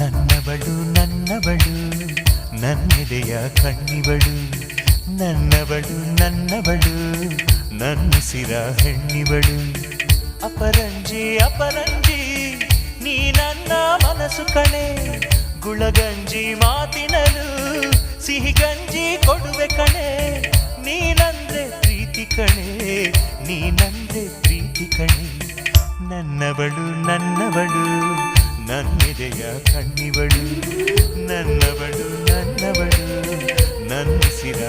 ನನ್ನವಳು ನನ್ನವಳು, ನನ್ನೆದೆಯ ಕಣ್ಣಿವಳು, ನನ್ನವಳು ನನ್ನವಳು ನನ್ನುಸಿರ ಹೆಣ್ಣಿವಳು. ಅಪರಂಜಿ ಅಪರಂಜಿ, ನೀ ನನ್ನ ಮನಸ್ಸು ಕಣೆ. ಗುಳಗಂಜಿ ಮಾತಿನಲು ಸಿಹಿ ಗಂಜಿ ಕೊಡುವೆ ಕಣೆ. ನೀನಂದ್ರೆ ಪ್ರೀತಿ ಕಣೆ, ನೀನಂದ್ರೆ ಪ್ರೀತಿ ಕಣೆ. ನನ್ನವಳು ನನ್ನವಳು ನನ್ನೆದೆಯ ಕಣ್ಣಿವಳು ನನ್ನವಳು ನನ್ನವಳು ಹೆಣ್ಣಿವಳು